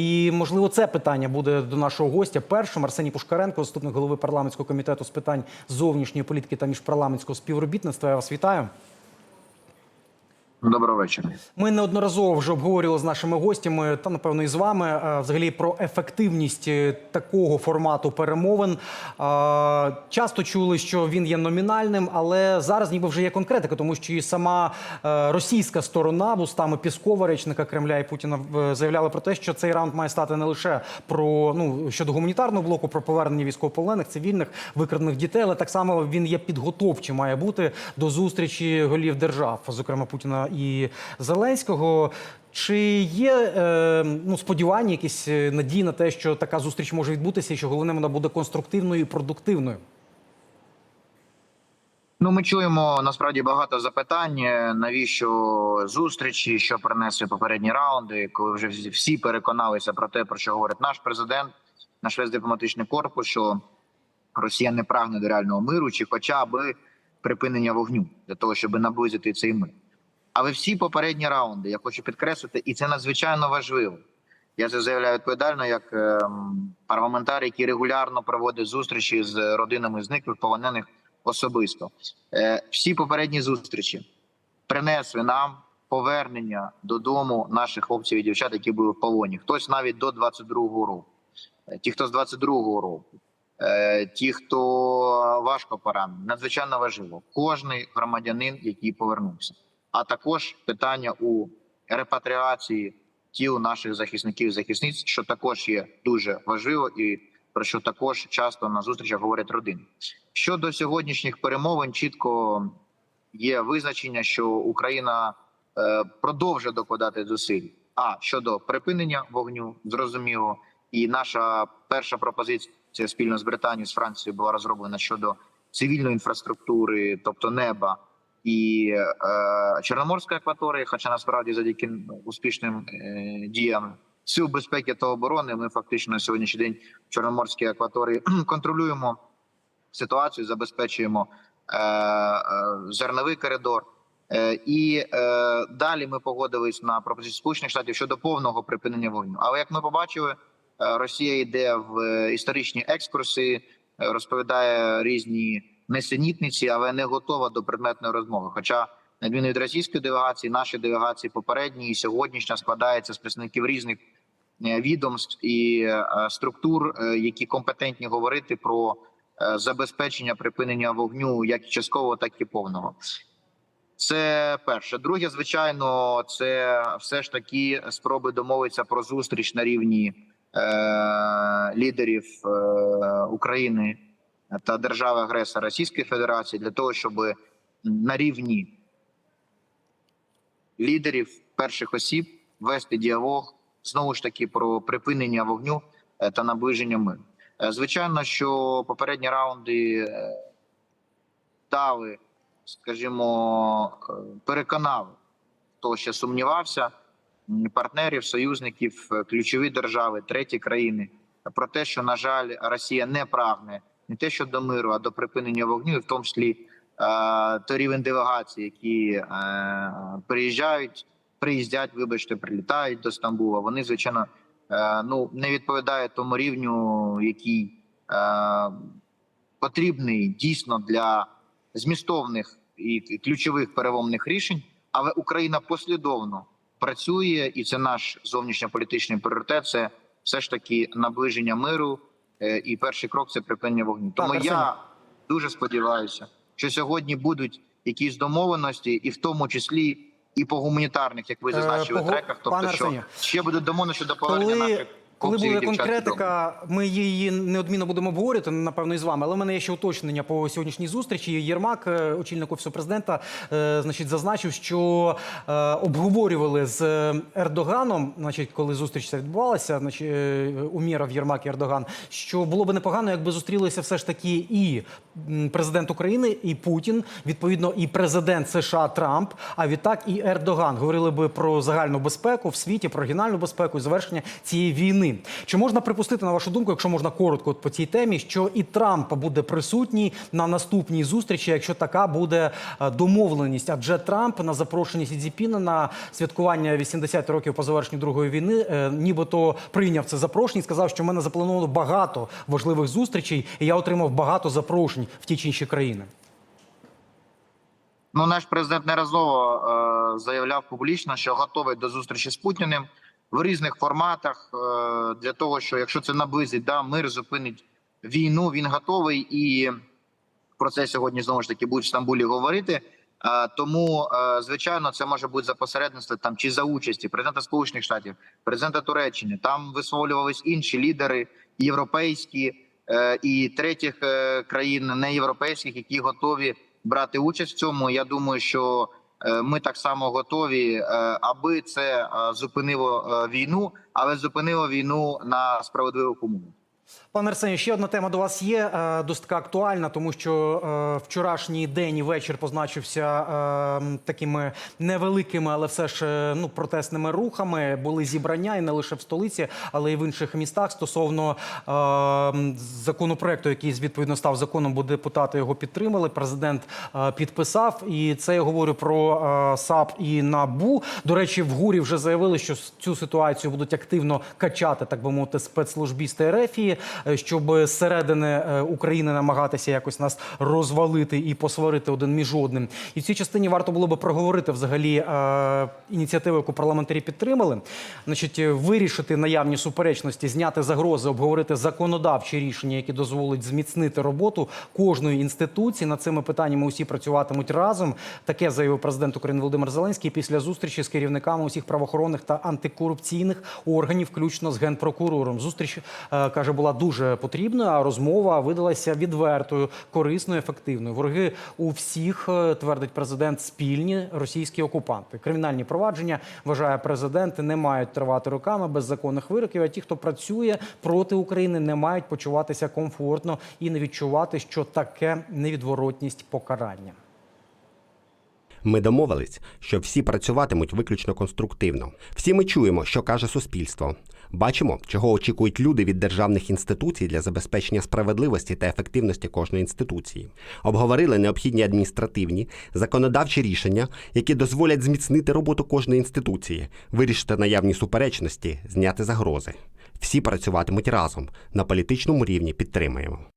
І можливо це питання буде до нашого гостя. Першим Арсеній Пушкаренко, заступник голови парламентського комітету з питань зовнішньої політики та міжпарламентського співробітництва. Я вас вітаю. Доброго вечора. Ми неодноразово вже обговорювали з нашими гостями та напевно і з вами е, взагалі про ефективність е, такого формату перемовин. Е, Часто чули, що він є номінальним, але зараз ніби вже є конкретика, тому що і сама російська сторона вустами Піскова, речника Кремля і Путіна, заявляли про те, що цей раунд має стати не лише про ну щодо гуманітарного блоку, про повернення військовополонених, цивільних викрадених дітей, але так само він є підготовчим, має бути до зустрічі голів держав, зокрема Путіна і Зеленського. Чи є е, ну, сподівання, якісь е, надії на те, що така зустріч може відбутися, і що головне вона буде конструктивною і продуктивною? Ну, ми чуємо насправді багато запитань. е, Навіщо зустрічі, що принесли попередні раунди, коли вже всі- переконалися про те, про що говорить наш президент, наш весь дипломатичний корпус, що Росія не прагне до реального миру, чи хоча б припинення вогню для того, щоб наблизити цей мир. Але всі попередні раунди я хочу підкреслити, і це надзвичайно важливо. Я це заявляю відповідально як ем, парламентар, який регулярно проводить зустрічі з родинами зниклих полонених особисто. Е, всі попередні зустрічі принесли нам повернення додому наших хлопців і дівчат, які були в полоні. Хтось навіть до 22-го року. Е, Ті, хто з 22-го року, е, ті, хто важко поранений, надзвичайно важливо. Кожний громадянин, який повернувся, а також питання у репатріації тіл наших захисників і захисниць, що також є дуже важливо і про що також часто на зустрічах говорять родини. Щодо сьогоднішніх перемовин, чітко є визначення, що Україна е, продовжує докладати зусиль. А щодо припинення вогню, зрозуміло, і наша перша пропозиція спільно з Британією з Францією була розроблена щодо цивільної інфраструктури, тобто неба і е, Чорноморської акваторії. Хоча насправді завдяки успішним е, діям сил безпеки та оборони, ми фактично на сьогоднішній день в Чорноморській акваторії контролюємо ситуацію, забезпечуємо е, е, зерновий коридор. І е, далі ми погодились на пропозицію Сполучених Штатів щодо повного припинення вогню. Але як ми побачили, е, Росія йде в е, історичні екскурси, е, розповідає різні несенітниці, але не готова до предметної розмови. Хоча на відміну від російської делегації, наші делегації попередні і сьогоднішня складається з представників різних е, відомств і е, структур, е, які компетентні говорити про забезпечення припинення вогню як часткового, так і повного. Це перше. Друге, звичайно, це все ж таки спроби домовитися про зустріч на рівні е, лідерів е, України та держави агресора Російської Федерації для того, щоб на рівні лідерів перших осіб вести діалог знову ж таки про припинення вогню е, та наближення миру. Е, Звичайно, що попередні раунди е, дали, скажімо, переконали, хто ще сумнівався, партнерів, союзників, ключові держави, треті країни про те, що на жаль, Росія не прагне не те, що до миру, а до припинення вогню, і в тому числі е, той рівень делегацій, які е, приїжджають, приїздять, вибачте, прилітають до Стамбула. Вони звичайно е, ну не відповідають тому рівню, який потрібний дійсно для змістовних і ключових переломних рішень. Але Україна послідовно працює, і це наш зовнішньополітичний пріоритет. Це все ж таки наближення миру. Е, І перший крок це припинення вогню. Тому так, я дуже сподіваюся, що сьогодні будуть якісь домовленості, і в тому числі і по гуманітарних, як ви Е, зазначили, треках. Тобто, що ще буде домовлено щодо повернення наших коли буде конкретика, ми її неодмінно будемо обговорювати, напевно, із вами. Але в мене є ще уточнення по сьогоднішній зустрічі. Єрмак, е, очільник офісу президента, е, значить, зазначив, що е, обговорювали з Ердоганом, значить, коли зустріч ця відбувалася, значить, Умєров, Єрмак і Ердоган, що було би непогано, якби зустрілися все ж таки і президент України, і Путін, відповідно, і президент США Трамп, а відтак і Ердоган. Говорили би про загальну безпеку в світі, про регіональну безпеку і завершення цієї війни. Війни. Чи можна припустити, на вашу думку, якщо можна коротко от по цій темі, що і Трамп буде присутній на наступній зустрічі, якщо така буде е, домовленість? Адже Трамп на запрошенні Сі Цзіпіна на святкування 80 років по завершенню другої війни, е, нібито прийняв це запрошення і сказав, що в мене заплановано багато важливих зустрічей, і я отримав багато запрошень в ті чи інші країни. Ну, наш президент неразово е, заявляв публічно, що готовий до зустрічі з Путіним в різних форматах. Е, для того, що якщо це наблизить да, мир, зупинить війну, він готовий і про це сьогодні знову ж таки будуть в Стамбулі говорити. Е, тому, е, звичайно, це може бути за посередництва там чи за участі президента Сполучених Штатів, президента Туреччини. Там висловлювались інші лідери європейські і третіх країн неєвропейських, які готові брати участь в цьому. Я думаю, що ми так само готові, е, аби це е, зупинило е, війну, але зупинило війну на справедливих умовах. Пане Арсенію, ще одна тема до вас є е, досить актуальна, тому що е, вчорашній день і вечір позначився е, такими невеликими, але все ж ну протестними рухами. Були зібрання і не лише в столиці, але й в інших містах стосовно законопроекту, який відповідно став законом, бо депутати його підтримали. Президент підписав, і це я говорю про САП і НАБУ. До речі, в ГУРі вже заявили, що цю ситуацію будуть активно качати, так би мовити, спецслужбісти РФії, щоб зсередини е, України намагатися якось нас розвалити і посварити один між одним. І в цій частині варто було би проговорити взагалі е, ініціативу, яку парламентарі підтримали. Значить, е, вирішити наявні суперечності, зняти загрози, обговорити законодавчі рішення, які дозволять зміцнити роботу кожної інституції. Над цими питаннями усі працюватимуть разом. Таке заявив президент України Володимир Зеленський після зустрічі з керівниками усіх правоохоронних та антикорупційних органів, включно з генпрокурором. Зустріч е, каже була дуже потрібною, а розмова видалася відвертою, корисною, ефективною. Вороги у всіх е, твердить президент спільні російські окупанти. Кримінальні провадження вважає президент не мають тривати роками без законних вироків. А ті, хто працює проти України, не мають почуватися комфортно і не відчувати, що таке невідворотність покарання. Ми домовились, що всі працюватимуть виключно конструктивно. Всі ми чуємо, що каже суспільство. Бачимо, чого очікують люди від державних інституцій для забезпечення справедливості та ефективності кожної інституції. Обговорили необхідні адміністративні, законодавчі рішення, які дозволять зміцнити роботу кожної інституції, вирішити наявні суперечності, зняти загрози. Всі працюватимуть разом на політичному рівні. Підтримуємо.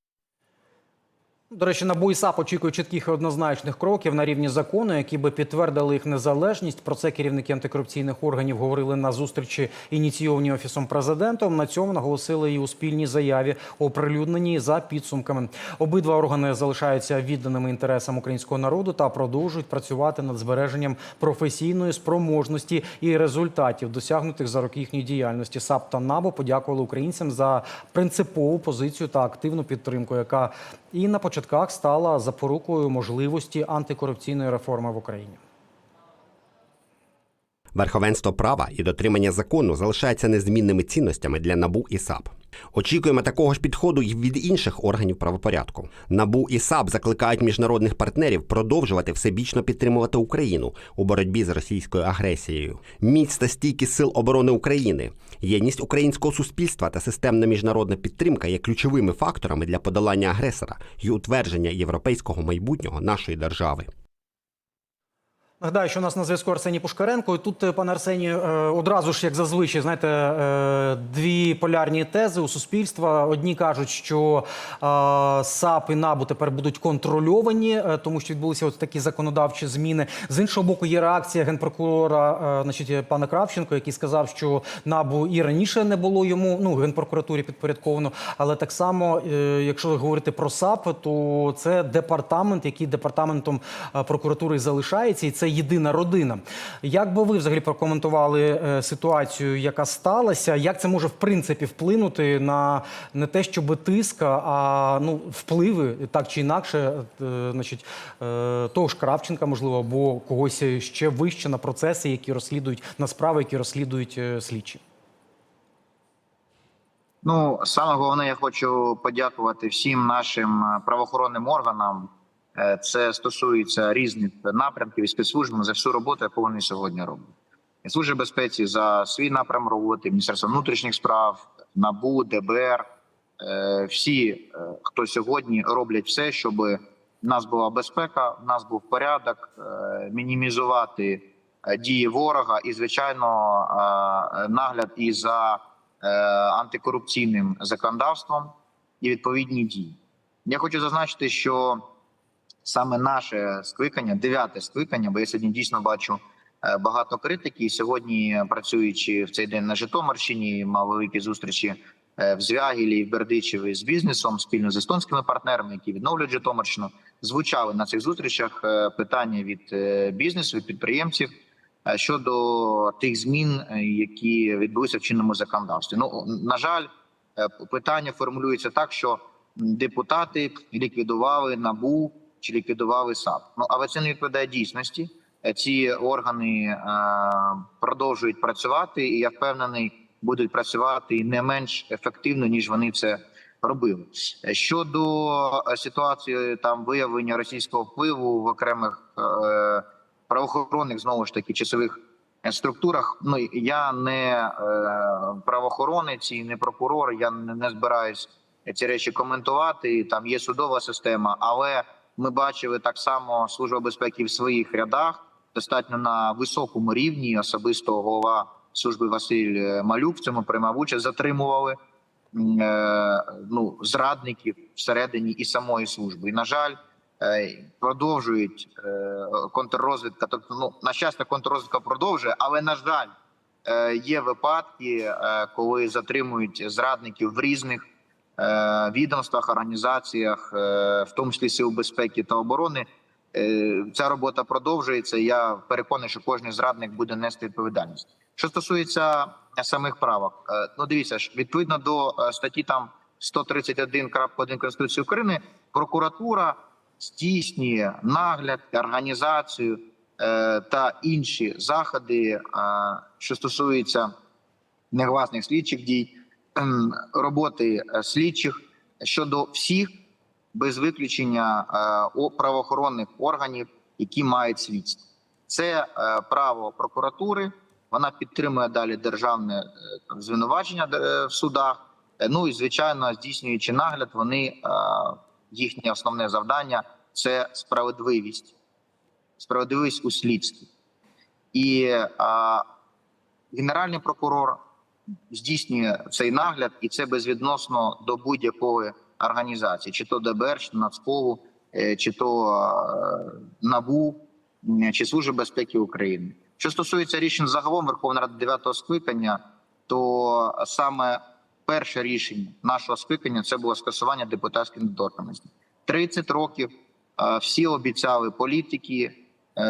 До речі, НАБУ і САП очікують чітких і однозначних кроків на рівні закону, які би підтвердили їх незалежність. Про це керівники антикорупційних органів говорили на зустрічі, ініційованій офісом президентом. На цьому наголосили і у спільній заяві, оприлюдненій за підсумками. Обидва органи залишаються відданими інтересам українського народу та продовжують працювати над збереженням професійної спроможності і результатів, досягнутих за роки їхньої діяльності. САП та НАБУ подякували українцям за принципову позицію та активну підтримку, яка і на початках стала запорукою можливості антикорупційної реформи в Україні. Верховенство права і дотримання закону залишаються незмінними цінностями для НАБУ і САП. Очікуємо такого ж підходу й від інших органів правопорядку. НАБУ і САП закликають міжнародних партнерів продовжувати всебічно підтримувати Україну у боротьбі з російською агресією. Міць та стійкість сил оборони України, єдність українського суспільства та системна міжнародна підтримка є ключовими факторами для подолання агресора і утвердження європейського майбутнього нашої держави. Нагадаю, що у нас на зв'язку Арсеній Пушкаренко. І тут, е, пане Арсенію, е, одразу ж, як зазвичай, знаєте, е, дві полярні тези у суспільства. Одні кажуть, що САП і НАБУ тепер будуть контрольовані, тому що відбулися от такі законодавчі зміни. З іншого боку, є реакція генпрокурора, значить, пана Кравченко, який сказав, що НАБУ і раніше не було йому, ну генпрокуратурі підпорядковано. Але так само, якщо говорити про САП, то це департамент, який департаментом прокуратури залишається, і це єдина родина. Як би ви взагалі прокоментували е, ситуацію, яка сталася? Як це може в принципі вплинути на не те, щоб тиск, а ну впливи так чи інакше, е, значить, е, того ж Кравченка, можливо, або когось ще вище на процеси, які розслідують на справи, які розслідують слідчі? Ну саме головне, я хочу подякувати всім нашим правоохоронним органам. Е, Це стосується різних напрямків і спецслужб за всю роботу, яку вони сьогодні роблять. Служба безпеці за свій напрям роботи, Міністерство внутрішніх справ, НАБУ, ДБР, е, всі, е, хто сьогодні роблять все, щоб в нас була безпека, в нас був порядок, мінімізувати дії ворога і, звичайно, нагляд і за антикорупційним законодавством і відповідні дії. Я хочу зазначити, що саме наше скликання, дев'яте скликання, бо я сьогодні дійсно бачу е, багато критики. Сьогодні, працюючи в цей день на Житомирщині, мав великі зустрічі е, в Звягілі в Бердичеві з бізнесом спільно з естонськими партнерами, які відновлюють Житомирщину. Звучали на цих зустрічах е, питання від е, бізнесу, від підприємців е, щодо тих змін, е, які відбулися в чинному законодавстві. Ну на жаль, е, питання формулюється так, що депутати ліквідували набу чи ліквідували САП. Ну але це не відповідає дійсності. Е, Ці органи е, продовжують працювати, і я впевнений, будуть працювати не менш ефективно ніж вони це робили. Е, Щодо ситуації там виявлення російського впливу в окремих правоохоронних знову ж таки часових структурах. Ну я не правоохоронець і не прокурор. Я не збираюсь ці речі коментувати. Там є судова система, але ми бачили так само служба безпеки в своїх рядах, достатньо на високому рівні. Особисто голова служби Василь е, Малюк в цьому приймав участь, затримували е, ну зрадників всередині і самої служби. І на жаль, е, продовжують е, контррозвідка. Тобто, ну на щастя, контррозвідка продовжує, але на жаль, е, є випадки, е, коли затримують зрадників в різних відомствах, організаціях, е, в тому числі сил безпеки та оборони. Е, Ця робота продовжується. Я переконаний, що кожен зрадник буде нести відповідальність. Що стосується е, самих правок, е, ну дивіться ж, відповідно до е, статті там 131.1 Конституції України, прокуратура здійснює нагляд, організацію е, та інші заходи, е, що стосуються негласних слідчих дій, роботи е, слідчих щодо всіх без виключення е, правоохоронних органів, які мають слідство. Це е, право прокуратури. Вона підтримує далі державне звинувачення в судах. Ну і звичайно, здійснюючи нагляд, вони їхнє основне завдання це справедливість, справедливість у слідстві. І е, генеральний прокурор здійснює цей нагляд, і це безвідносно до будь-якої організації, чи то ДБР, чи Нацполу, е, чи то е, НАБУ, чи Служби безпеки України. Що стосується рішень загалом Верховної Ради 9 скликання, то саме перше рішення нашого скликання це було скасування депутатської недоторканності. 30 років е, всі обіцяли політики,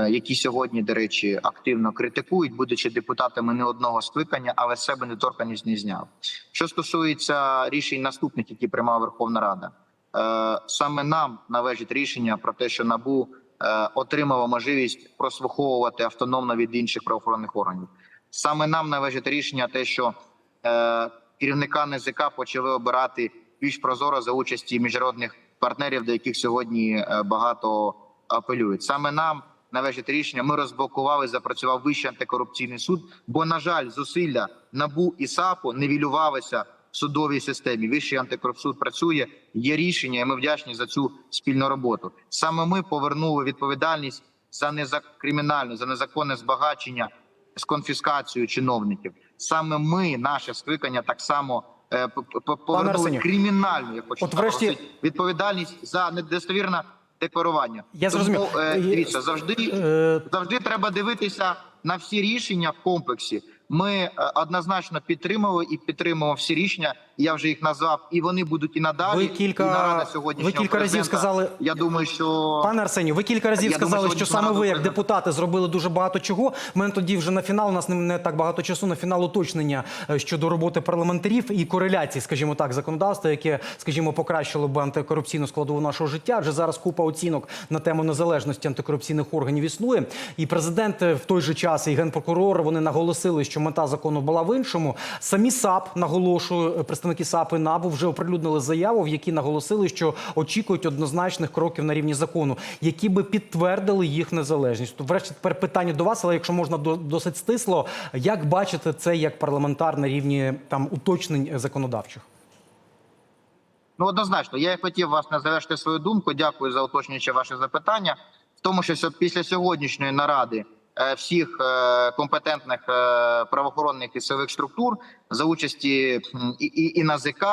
які сьогодні, до речі, активно критикують, будучи депутатами не одного скликання, але з себе недоторканність не зняв. Що стосується рішень наступних, які приймала Верховна Рада, е, саме нам належить рішення про те, що набу е, отримало можливість прослуховувати автономно від інших правоохоронних органів. Саме нам належить рішення, те, що е, керівника НЗК почали обирати більш прозоро за участі міжнародних партнерів, до яких сьогодні е, багато апелюють. Саме нам належить рішення. Ми розблокували, запрацював вищий антикорупційний суд. Бо, на жаль, зусилля набу і САПу нивелювалися в судовій системі. Вищий антикорупційний суд працює. Є рішення, і ми вдячні за цю спільну роботу. Саме ми повернули відповідальність за незак... кримінальну, за незаконне збагачення з конфіскацією чиновників. Саме ми, наше скликання, так само е, повернули кримінальну. Я хочу от врешті- відповідальність за недостовірне декларування. Я Тому, е, дивіться, завжди Е, завжди треба дивитися на всі рішення в комплексі. Ми е, однозначно підтримували і підтримуємо всі рішення. Я вже їх назвав, і вони будуть і надалі. Ви і кілька- нарада ви кілька разів сказали- Я думаю, що Пане Арсенію, ви кілька разів Я сказали, думаю, що саме ви, як депутати, зробили дуже багато чого. У мене тоді вже на фінал. У нас не- так багато часу на фінал уточнення е, щодо роботи парламентарів і кореляції, скажімо так, законодавства, яке, скажімо, покращило б антикорупційну складову нашого життя. Адже зараз купа оцінок на тему незалежності антикорупційних органів існує. І президент е, в той же час, і генпрокурор вони наголосили, що мета закону була в іншому. Самі САП наголошую, представники САП і НАБУ вже оприлюднили заяву, в якій наголосили, що очікують однозначних кроків на рівні закону, які би підтвердили їх незалежність. То, врешті, тепер питання до вас, але якщо можна досить стисло, як бачите це як парламентар на рівні там уточнень законодавчих? Ну, однозначно, я хотів вас не завершити свою думку. Дякую за уточнююче ваше запитання. В тому, що після сьогоднішньої наради всіх е, компетентних е, правоохоронних і силових структур за участі і, і, і НАЗК,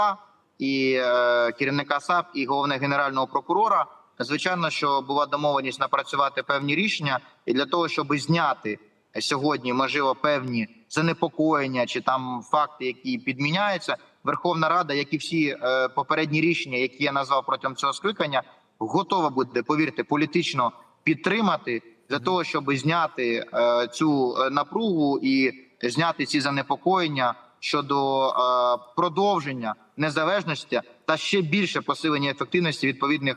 і е, керівника САП, і головного генерального прокурора, звичайно, що була домовленість напрацювати певні рішення, і для того, щоб зняти сьогодні, можливо, певні занепокоєння чи там факти, які підміняються. Верховна Рада, як і всі е, попередні рішення, які я назвав протягом цього скликання, готова буде, повірте, політично підтримати для того, щоб зняти е, цю е, напругу і зняти ці занепокоєння щодо е, продовження незалежності та ще більше посилення ефективності відповідних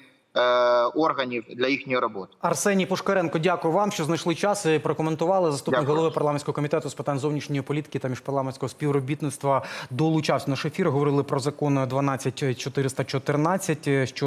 органів для їхньої роботи. Арсеній Пушкаренко, дякую вам, що знайшли час і прокоментували. Заступник Дякую. голови парламентського комітету з питань зовнішньої політики та міжпарламентського співробітництва долучався до нашого ефіру. Говорили про закон 12414, що